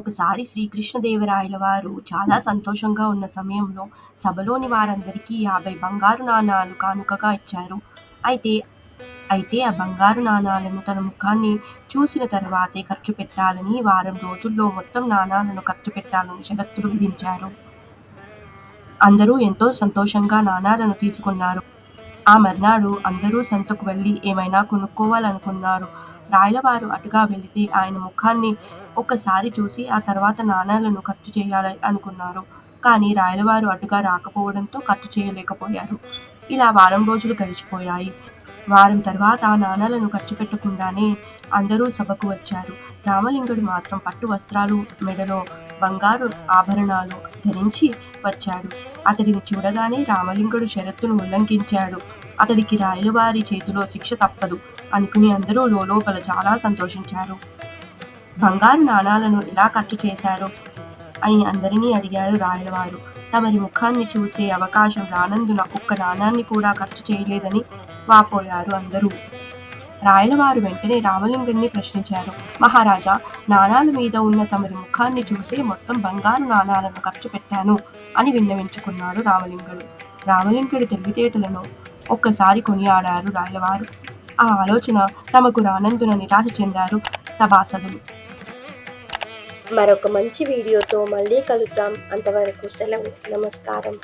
ఒకసారి శ్రీకృష్ణదేవరాయల వారు చాలా సంతోషంగా ఉన్న సమయంలో సభలోని వారందరికీ యాభై బంగారు నాణాలు కానుకగా ఇచ్చారు. అయితే అయితే ఆ బంగారు నాణాలను తన ముఖాన్ని చూసిన తర్వాతే ఖర్చు పెట్టాలని వారం రోజుల్లో మొత్తం నాణాలను ఖర్చు పెట్టాలని శరత్తులు విధించారు. అందరూ ఎంతో సంతోషంగా నాణాలను తీసుకున్నారు. ఆ మర్నాడు అందరూ సంతకు వెళ్ళి ఏమైనా కొనుక్కోవాలనుకున్నారు. రాయలవారు అటుగా వెళితే ఆయన ముఖాన్ని ఒక్కసారి చూసి ఆ తర్వాత నాణాలను ఖర్చు చేయాలి అనుకున్నారు. కానీ రాయలవారు అటుగా రాకపోవడంతో ఖర్చు చేయలేకపోయారు. ఇలా వారం రోజులు గడిచిపోయాయి. వారం తర్వాత నాణాలను ఖర్చు పెట్టకుండానే అందరూ సభకు వచ్చారు. రామలింగుడు మాత్రం పట్టు వస్త్రాలు, మెడలో బంగారు ఆభరణాలు ధరించి వచ్చాడు. అతడిని చూడగానే రామలింగుడు షరత్తును ఉల్లంఘించాడు. అతడికి రాయలవారి చేతిలో శిక్ష తప్పదు అనుకుని అందరూ లోలోపల చాలా సంతోషించారు. బంగారు నాణాలను ఎలా ఖర్చు చేశారు? అని అందరినీ అడిగారు రాయలవారు. తమరి ముఖాన్ని చూసే అవకాశం రానందున ఒక్క నాణాన్ని కూడా ఖర్చు చేయలేదని వాపోయారు అందరూ. రాయలవారు వెంటనే రామలింగుణ్ణి ప్రశ్నించారు. మహారాజా! నాణాల మీద ఉన్న తమరి ముఖాన్ని చూసే మొత్తం బంగారు నాణాలను ఖర్చు పెట్టాను అని విన్నవించుకున్నాడు రామలింగుడు. రామలింగుడి తెలివితేటలను ఒక్కసారి కొనియాడారు రాయలవారు. ఆ ఆలోచన తమకు రానందున నిరాశ చెందారు సభాసదులు. మరొక మంచి వీడియోతో మళ్ళీ కలుద్దాం అంతవరకు సెలవు నమస్కారం